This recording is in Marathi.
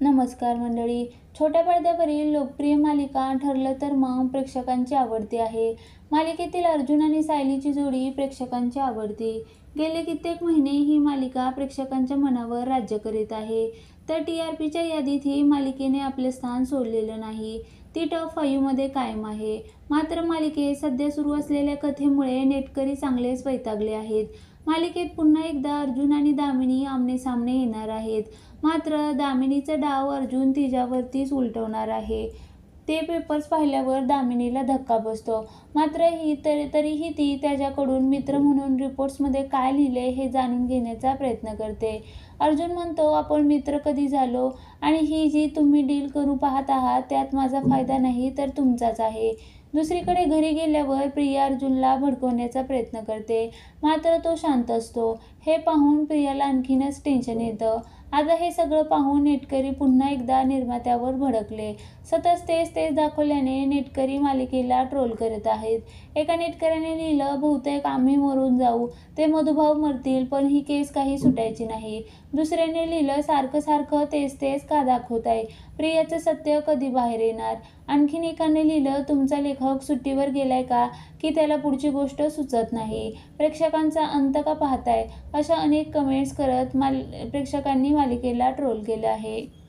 नमस्कार मंडळी. छोट्या पडद्यावरील लोकप्रिय मालिका ठरलं तर मग प्रेक्षकांची आवडती आहे. मालिकेतील अर्जुन आणि सायलीची जोडी प्रेक्षकांची आवडती. गेले कित्येक महिने ही मालिका प्रेक्षकांच्या मनावर राज्य करीत आहे. तर टी आर पीच्या यादीत ही मालिकेने आपले स्थान सोडलेलं नाही. ती टॉप फाईव्हमध्ये कायम आहे. मात्र मालिकेत सध्या सुरू असलेल्या कथेमुळे नेटकरी चांगलेच वैतागले आहेत. मालिकेत पुन्हा एकदा अर्जुन आणि दामिनी आमनेसामने येणार आहेत. मात्र दामिनीचा डाव अर्जुन तिच्यावरतीच उलटवणार आहे. ते पेपर्स पाहिल्यावर दामिनीला धक्का बसतो. मात्र ही तरी तरीही ती त्याच्याकडून मित्र म्हणून रिपोर्ट्समध्ये काय लिहिले हे जाणून घेण्याचा प्रयत्न करते. अर्जुन म्हणतो आपण मित्र कधी झालो? आणि ही जी तुम्ही डील करू पाहत आहात त्यात माझा फायदा नाही तर तुमचाच आहे. दुसरीकडे घरी गेल्यावर प्रिया अर्जुनला भडकवण्याचा प्रयत्न करते. मात्र तो शांत असतो. हे पाहून प्रियाला आणखीनच टेन्शन येतं. आता हे सगळं पाहून नेटकरी पुन्हा एकदा निर्मात्यावर भडकले. सतत तेच तेच दाखवल्याने नेटकरी मालिकेला ट्रोल करत आहेत. एका नेटकऱ्याने लिहिलं बहुतेक आम्ही मरून जाऊ. ते मधुभाव मरतील पण ही केस काही सुटायची नाही. दुसऱ्याने लिहिलं सारखं सारखं तेच तेच का दाखवत आहे प्रियाचं सत्य कधी बाहेर येणार? आणखीन एकाने लिहिलं तुमचा लेख लेखक सुट्टीवर गेलाय का? की त्याला पुढची गोष्ट सुचत नाही. प्रेक्षकांचा अंत का पाहताय? अशा अनेक कमेंट्स करत माल प्रेक्षकांनी मालिकेला ट्रोल केलं आहे.